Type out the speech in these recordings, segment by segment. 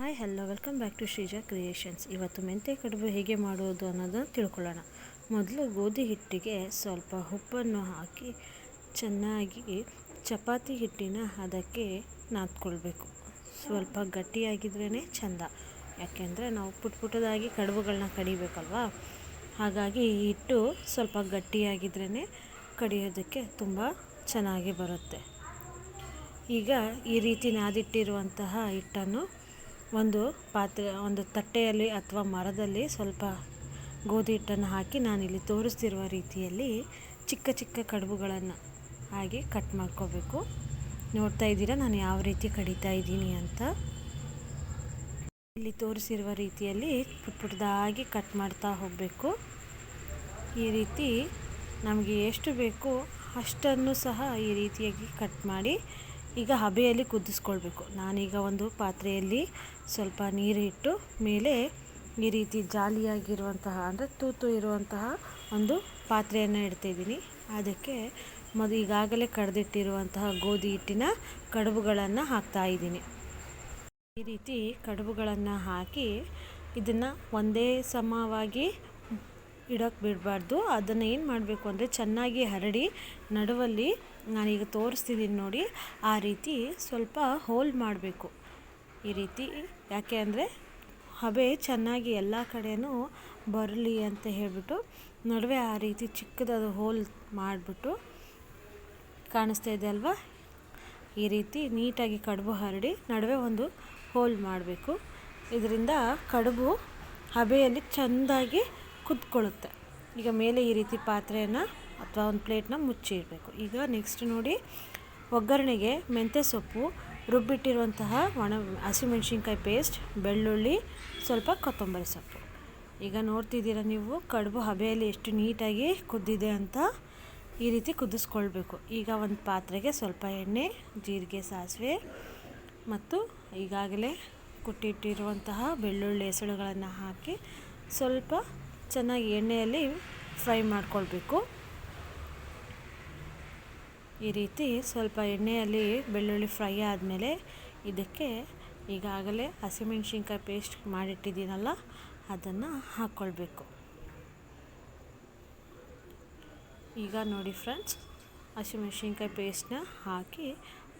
Hi, hello, welcome back to Sreeja creations. ಇವತ್ತು ಮೆಂತೆ ಕಡುಬು ಹೇಗೆ ಮಾಡೋದು ಅನ್ನೋದನ್ನು ತಿಳ್ಕೊಳ್ಳೋಣ. ಮೊದಲು ಗೋಧಿ ಹಿಟ್ಟಿಗೆ ಸ್ವಲ್ಪ ಉಪ್ಪನ್ನು ಹಾಕಿ ಚೆನ್ನಾಗಿ ಚಪಾತಿ ಹಿಟ್ಟಿನ ಅದಕ್ಕೆ ನಾದ್ಕೊಳ್ಬೇಕು. ಸ್ವಲ್ಪ ಗಟ್ಟಿಯಾಗಿದ್ರೇ ಚೆಂದ. ಯಾಕೆಂದರೆ ನಾವು ಪುಟ್ ಪುಟ್ಟದಾಗಿ ಕಡುಬುಗಳನ್ನ ಕಡಿಬೇಕಲ್ವಾ? ಹಾಗಾಗಿ ಈ ಹಿಟ್ಟು ಸ್ವಲ್ಪ ಗಟ್ಟಿಯಾಗಿದ್ರೇ ಕಡಿಯೋದಕ್ಕೆ ತುಂಬ ಚೆನ್ನಾಗಿ ಬರುತ್ತೆ. ಈಗ ಈ ರೀತಿ ನಾದಿಟ್ಟಿರುವಂತಹ ಹಿಟ್ಟನ್ನು ಒಂದು ಪಾತ್ರೆ, ಒಂದು ತಟ್ಟೆಯಲ್ಲಿ ಅಥವಾ ಮರದಲ್ಲಿ ಸ್ವಲ್ಪ ಗೋಧಿ ಹಿಟ್ಟನ್ನು ಹಾಕಿ ನಾನಿಲ್ಲಿ ತೋರಿಸ್ತಿರುವ ರೀತಿಯಲ್ಲಿ ಚಿಕ್ಕ ಚಿಕ್ಕ ಕಡುಬುಗಳನ್ನು ಹಾಗೆ ಕಟ್ ಮಾಡ್ಕೋಬೇಕು. ನೋಡ್ತಾ ಇದ್ದೀರಾ? ನಾನು ಯಾವ ರೀತಿ ಕಡಿತಾ ಇದ್ದೀನಿ ಅಂತ. ಇಲ್ಲಿ ತೋರಿಸಿರುವ ರೀತಿಯಲ್ಲಿ ಪುಟ್ ಪುಟ್ಟದಾಗಿ ಕಟ್ ಮಾಡ್ತಾ ಹೋಗಬೇಕು. ಈ ರೀತಿ ನಮಗೆ ಎಷ್ಟು ಬೇಕು ಅಷ್ಟನ್ನು ಸಹ ಈ ರೀತಿಯಾಗಿ ಕಟ್ ಮಾಡಿ ಈಗ ಹಬೆಯಲ್ಲಿ ಕುದಿಸ್ಕೊಳ್ಬೇಕು. ನಾನೀಗ ಒಂದು ಪಾತ್ರೆಯಲ್ಲಿ ಸ್ವಲ್ಪ ನೀರು ಇಟ್ಟು ಮೇಲೆ ಈ ರೀತಿ ಜಾಲಿಯಾಗಿರುವಂತಹ, ಅಂದರೆ ತೂತು ಇರುವಂತಹ ಒಂದು ಪಾತ್ರೆಯನ್ನು ಇಡ್ತಿದ್ದೀನಿ. ಅದಕ್ಕೆ ಮೊದಲು ಈಗಾಗಲೇ ಕಡ್ದಿಟ್ಟಿರುವಂತಹ ಗೋಧಿ ಹಿಟ್ಟಿನ ಕಡುಬುಗಳನ್ನು ಹಾಕ್ತಾ ಇದ್ದೀನಿ. ಈ ರೀತಿ ಕಡುಬುಗಳನ್ನು ಹಾಕಿ, ಇದನ್ನು ಒಂದೇ ಸಮವಾಗಿ ಇಡೋಕ್ಕೆ ಬಿಡಬಾರ್ದು. ಅದನ್ನು ಏನು ಮಾಡಬೇಕು ಅಂದರೆ ಚೆನ್ನಾಗಿ ಹರಡಿ ನಡುವಲ್ಲಿ ನಾನೀಗ ತೋರಿಸ್ತಿದ್ದೀನಿ ನೋಡಿ, ಆ ರೀತಿ ಸ್ವಲ್ಪ ಹೋಲ್ ಮಾಡಬೇಕು. ಈ ರೀತಿ ಯಾಕೆ ಅಂದರೆ ಹಬೆ ಚೆನ್ನಾಗಿ ಎಲ್ಲ ಕಡೆಯೂ ಬರಲಿ ಅಂತ ಹೇಳಿಬಿಟ್ಟು ನಡುವೆ ಆ ರೀತಿ ಚಿಕ್ಕದಾದ ಹೋಲ್ ಮಾಡಿಬಿಟ್ಟು ಕಾಣಿಸ್ತಾ ಇದೆ ಅಲ್ವಾ? ಈ ರೀತಿ ನೀಟಾಗಿ ಕಡುಬು ಹರಡಿ ನಡುವೆ ಒಂದು ಹೋಲ್ ಮಾಡಬೇಕು. ಇದರಿಂದ ಕಡುಬು ಹಬೆಯಲ್ಲಿ ಚೆಂದಾಗಿ ಕುದ್ಕೊಳ್ಳುತ್ತೆ ಈಗ ಮೇಲೆ ಈ ರೀತಿ ಪಾತ್ರೆಯನ್ನು ಅಥವಾ ಒಂದು ಪ್ಲೇಟ್ನ ಮುಚ್ಚಿಡಬೇಕು. ಈಗ ನೆಕ್ಸ್ಟ್ ನೋಡಿ, ಒಗ್ಗರಣೆಗೆ ಮೆಂತ್ಯ ಸೊಪ್ಪು, ರುಬ್ಬಿಟ್ಟಿರುವಂತಹ ಒಣ ಹಸಿಮೆಣ್ಸಿನ್ಕಾಯಿ ಪೇಸ್ಟ್, ಬೆಳ್ಳುಳ್ಳಿ, ಸ್ವಲ್ಪ ಕೊತ್ತಂಬರಿ ಸೊಪ್ಪು. ಈಗ ನೋಡ್ತಿದ್ದೀರ ನೀವು, ಕಡುಬು ಹಬೆಯಲ್ಲಿ ಎಷ್ಟು ನೀಟಾಗಿ ಕುದ್ದಿದೆ ಅಂತ ಈ ರೀತಿ ಕುದಿಸ್ಕೊಳ್ಬೇಕು. ಈಗ ಒಂದು ಪಾತ್ರೆಗೆ ಸ್ವಲ್ಪ ಎಣ್ಣೆ, ಜೀರಿಗೆ ಸಾಸಿವೆ ಮತ್ತು ಈಗಾಗಲೇ ಕುಟ್ಟಿಟ್ಟಿರುವಂತಹ ಬೆಳ್ಳುಳ್ಳಿ ಹೆಸಳುಗಳನ್ನು ಹಾಕಿ ಸ್ವಲ್ಪ ಚೆನ್ನಾಗಿ ಎಣ್ಣೆಯಲ್ಲಿ ಫ್ರೈ ಮಾಡ್ಕೊಳ್ಬೇಕು. ಈ ರೀತಿ ಸ್ವಲ್ಪ ಎಣ್ಣೆಯಲ್ಲಿ ಬೆಳ್ಳುಳ್ಳಿ ಫ್ರೈ ಆದಮೇಲೆ ಇದಕ್ಕೆ ಈಗಾಗಲೇ ಹಸಿಮೆಣ್ಸಿನ್ಕಾಯಿ ಪೇಸ್ಟ್ ಮಾಡಿಟ್ಟಿದ್ದೀನಲ್ಲ, ಅದನ್ನು ಹಾಕ್ಕೊಳ್ಬೇಕು ಈಗ ನೋಡಿ ಫ್ರೆಂಡ್ಸ್, ಹಸಿಮೆಣ್ಸಿನ್ಕಾಯಿ ಪೇಸ್ಟ್ನ ಹಾಕಿ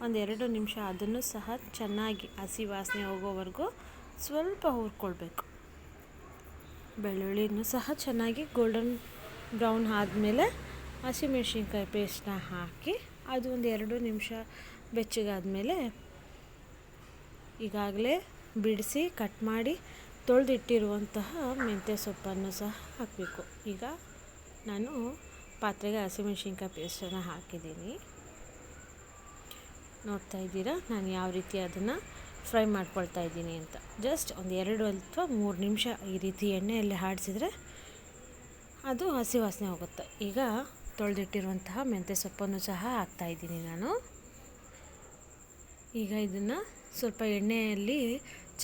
ಒಂದೆರಡು ನಿಮಿಷ ಅದನ್ನು ಸಹ ಚೆನ್ನಾಗಿ ಹಸಿ ವಾಸನೆ ಹೋಗೋವರೆಗೂ ಸ್ವಲ್ಪ ಹುರ್ಕೊಳ್ಬೇಕು. ಬೆಳ್ಳುಳ್ಳಿನೂ ಸಹ ಚೆನ್ನಾಗಿ ಗೋಲ್ಡನ್ ಬ್ರೌನ್ ಆದಮೇಲೆ ಹಸಿಮೆಣ್ಸಿನ್ಕಾಯಿ ಪೇಸ್ಟನ್ನ ಹಾಕಿ ಅದು ಒಂದು ಎರಡು ನಿಮಿಷ ಬೆಚ್ಚಗಾದಮೇಲೆ ಈಗಾಗಲೇ ಬಿಡಿಸಿ ಕಟ್ ಮಾಡಿ ತೊಳೆದಿಟ್ಟಿರುವಂತಹ ಮೆಂತ್ಯ ಸೊಪ್ಪನ್ನು ಸಹ ಹಾಕಬೇಕು. ಈಗ ನಾನು ಪಾತ್ರೆಗೆ ಹಸಿಮೆಣ್ಸಿನ್ಕಾಯಿ ಪೇಸ್ಟನ್ನು ಹಾಕಿದ್ದೀನಿ. ನೋಡ್ತಾ ಇದ್ದೀರಾ? ನಾನು ಯಾವ ರೀತಿ ಅದನ್ನು ಫ್ರೈ ಮಾಡ್ಕೊಳ್ತಾ ಇದ್ದೀನಿ ಅಂತ. ಜಸ್ಟ್ ಒಂದು ಎರಡು ಅಥವಾ ಮೂರು ನಿಮಿಷ ಈ ರೀತಿ ಎಣ್ಣೆಯಲ್ಲಿ ಹಾಡಿಸಿದ್ರೆ ಅದು ಹಸಿ ವಾಸನೆ ಹೋಗುತ್ತೆ. ಈಗ ತೊಳೆದಿಟ್ಟಿರುವಂತಹ ಮೆಂತ್ಯ ಸೊಪ್ಪನ್ನು ಸಹ ಹಾಕ್ತಾಯಿದ್ದೀನಿ ನಾನು. ಈಗ ಇದನ್ನು ಸ್ವಲ್ಪ ಎಣ್ಣೆಯಲ್ಲಿ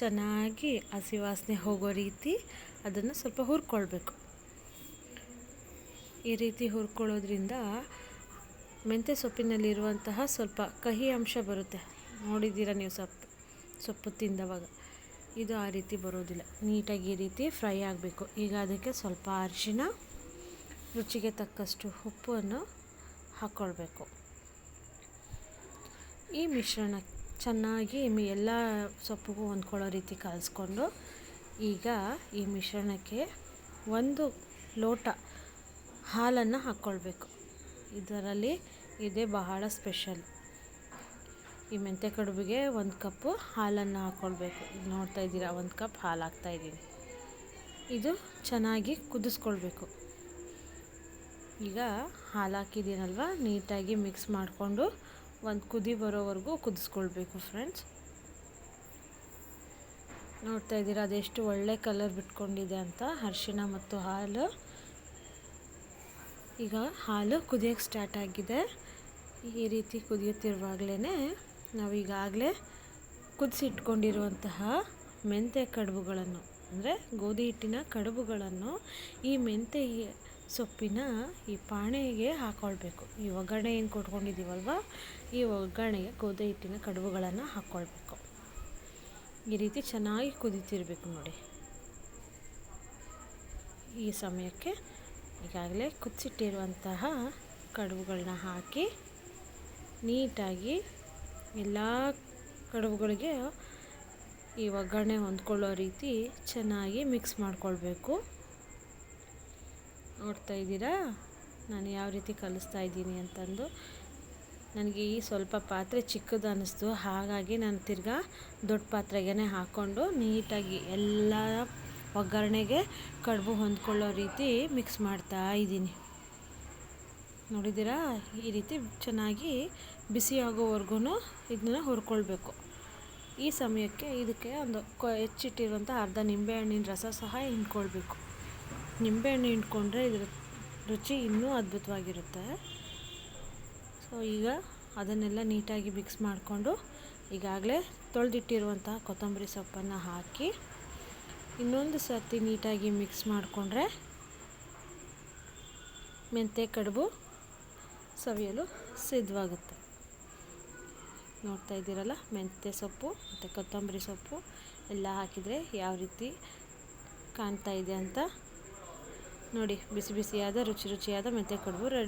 ಚೆನ್ನಾಗಿ ಹಸಿ ವಾಸನೆ ಹೋಗೋ ರೀತಿ ಅದನ್ನು ಸ್ವಲ್ಪ ಹುರ್ಕೊಳ್ಬೇಕು. ಈ ರೀತಿ ಹುರ್ಕೊಳ್ಳೋದ್ರಿಂದ ಮೆಂತ್ಯ ಸೊಪ್ಪಿನಲ್ಲಿರುವಂತಹ ಸ್ವಲ್ಪ ಕಹಿ ಅಂಶ ಬರುತ್ತೆ. ನೋಡಿದ್ದೀರ ನೀವು ಸೊಪ್ಪು? ಸೊಪ್ಪು ತಿಂದವಾಗ. ಇದು ಆ ರೀತಿ ಬರೋದಿಲ್ಲ. ನೀಟಾಗಿ ಈ ರೀತಿ ಫ್ರೈ ಆಗಬೇಕು. ಈಗ ಅದಕ್ಕೆ ಸ್ವಲ್ಪ ಅರಿಶಿನ, ರುಚಿಗೆ ತಕ್ಕಷ್ಟು ಉಪ್ಪನ್ನು ಹಾಕ್ಕೊಳ್ಬೇಕು ಈ ಮಿಶ್ರಣ ಚೆನ್ನಾಗಿ ಎಲ್ಲ ಸೊಪ್ಪಿಗೂ ಹೊಂದ್ಕೊಳ್ಳೋ ರೀತಿ ಕಲಿಸ್ಕೊಂಡು ಈಗ ಈ ಮಿಶ್ರಣಕ್ಕೆ ಒಂದು ಲೋಟ ಹಾಲನ್ನು ಹಾಕ್ಕೊಳ್ಬೇಕು ಇದರಲ್ಲಿ ಇದೇ ಬಹಳ ಸ್ಪೆಷಲ್. ಈ ಮೆಂತ್ಯ ಕಡುಬಿಗೆ ಒಂದು ಕಪ್ಪು ಹಾಲನ್ನು ಹಾಕ್ಕೊಳ್ಬೇಕು ನೋಡ್ತಾ ಇದ್ದೀರಾ? ಒಂದು ಕಪ್ ಹಾಲು ಹಾಕ್ತಾಯಿದ್ದೀನಿ ಇದು ಚೆನ್ನಾಗಿ ಕುದಿಸ್ಕೊಳ್ಬೇಕು. ಈಗ ಹಾಲು ಹಾಕಿದ್ದೀನಲ್ವ? ನೀಟಾಗಿ ಮಿಕ್ಸ್ ಮಾಡಿಕೊಂಡು ಒಂದು ಕುದಿ ಬರೋವರೆಗೂ ಕುದಿಸ್ಕೊಳ್ಬೇಕು ಫ್ರೆಂಡ್ಸ್. ನೋಡ್ತಾ ಇದ್ದೀರಾ? ಅದೆಷ್ಟು ಒಳ್ಳೆ ಕಲರ್ ಬಿಟ್ಕೊಂಡಿದೆ ಅಂತ ಅರಿಶಿಣ ಮತ್ತು ಹಾಲು. ಈಗ ಹಾಲು ಕುದಿಯೋಕ್ಕೆ ಸ್ಟಾರ್ಟ್ ಆಗಿದೆ. ಈ ರೀತಿ ಕುದಿಯುತ್ತಿರುವಾಗಲೇ ನಾವು ಈಗಾಗಲೇ ಕುದಿಸಿಟ್ಕೊಂಡಿರುವಂತಹ ಮೆಂತ್ಯ ಕಡುಬುಗಳನ್ನು, ಅಂದರೆ ಗೋಧಿ ಹಿಟ್ಟಿನ ಕಡುಬುಗಳನ್ನು ಈ ಮೆಂತ್ಯ ಸೊಪ್ಪಿನ ಈ ಪಾಣೆಗೆ ಹಾಕ್ಕೊಳ್ಬೇಕು ಈ ಒಗ್ಗರಣೆ ಏನು ಕೊಟ್ಕೊಂಡಿದ್ದೀವಲ್ವ? ಈ ಒಗ್ಗರಣೆಗೆ ಗೋಧಿ ಹಿಟ್ಟಿನ ಕಡುಬುಗಳನ್ನು ಹಾಕ್ಕೊಳ್ಬೇಕು ಈ ರೀತಿ ಚೆನ್ನಾಗಿ ಕುದಿತಿರಬೇಕು ನೋಡಿ. ಈ ಸಮಯಕ್ಕೆ ಈಗಾಗಲೇ ಕುದಿಸಿಟ್ಟಿರುವಂತಹ ಕಡುಬುಗಳನ್ನ ಹಾಕಿ ನೀಟಾಗಿ ಎಲ್ಲ ಕಡುಬುಗಳಿಗೆ ಈ ಒಗ್ಗರಣೆ ಹೊಂದ್ಕೊಳ್ಳೋ ರೀತಿ ಚೆನ್ನಾಗಿ ಮಿಕ್ಸ್ ಮಾಡಿಕೊಳ್ಬೇಕು. ನೋಡ್ತಾ ಇದ್ದೀರಾ? ನಾನು ಯಾವ ರೀತಿ ಕಲಿಸ್ತಾ ಇದ್ದೀನಿ ಅಂತಂದು. ನನಗೆ ಈ ಸ್ವಲ್ಪ ಪಾತ್ರೆ ಚಿಕ್ಕದು ಅನ್ನಿಸ್ತು ಹಾಗಾಗಿ ನಾನು ತಿರ್ಗಾ ದೊಡ್ಡ ಪಾತ್ರೆಗೆ ಹಾಕ್ಕೊಂಡು ನೀಟಾಗಿ ಎಲ್ಲ ಒಗ್ಗರಣೆಗೆ ಕಡುಬು ಹೊಂದ್ಕೊಳ್ಳೋ ರೀತಿ ಮಿಕ್ಸ್ ಮಾಡ್ತಾ ಇದ್ದೀನಿ. ನೋಡಿದ್ದೀರಾ? ಈ ರೀತಿ ಚೆನ್ನಾಗಿ ಬಿಸಿ ಆಗೋವರೆಗೂ ಇದನ್ನ ಹುರ್ಕೊಳ್ಬೇಕು. ಈ ಸಮಯಕ್ಕೆ ಇದಕ್ಕೆ ಒಂದು ಕೊ ಹೆಚ್ಚಿಟ್ಟಿರುವಂಥ ಅರ್ಧ ನಿಂಬೆಹಣ್ಣಿನ ರಸ ಸಹ ಹಿಂಡ್ಕೊಳ್ಬೇಕು. ನಿಂಬೆಹಣ್ಣು ಹಿಂಡ್ಕೊಂಡ್ರೆ ಇದ್ರ ರುಚಿ ಇನ್ನೂ ಅದ್ಭುತವಾಗಿರುತ್ತೆ. ಸೊ ಈಗ ಅದನ್ನೆಲ್ಲ ನೀಟಾಗಿ ಮಿಕ್ಸ್ ಮಾಡಿಕೊಂಡು ಈಗಾಗಲೇ ತೊಳೆದಿಟ್ಟಿರುವಂತಹ ಕೊತ್ತಂಬರಿ ಸೊಪ್ಪನ್ನು ಹಾಕಿ ಇನ್ನೊಂದು ಸರ್ತಿ ನೀಟಾಗಿ ಮಿಕ್ಸ್ ಮಾಡಿಕೊಂಡ್ರೆ ಮೆಂತ್ಯ ಕಡುಬು ಸವಿಯಲು ಸಿದ್ಧವಾಗುತ್ತೆ. ನೋಡ್ತಾ ಇದ್ದೀರಲ್ಲ? ಮೆಂತ್ಯ ಸೊಪ್ಪು ಮತ್ತು ಕೊತ್ತಂಬರಿ ಸೊಪ್ಪು ಎಲ್ಲ ಹಾಕಿದರೆ ಯಾವ ರೀತಿ ಕಾಣ್ತಾ ಇದೆ ಅಂತ ನೋಡಿ. ಬಿಸಿ ಬಿಸಿಯಾದ, ರುಚಿ ರುಚಿಯಾದ ಮೆಂತ್ಯ ಕಡುಬು ರೆಡಿ.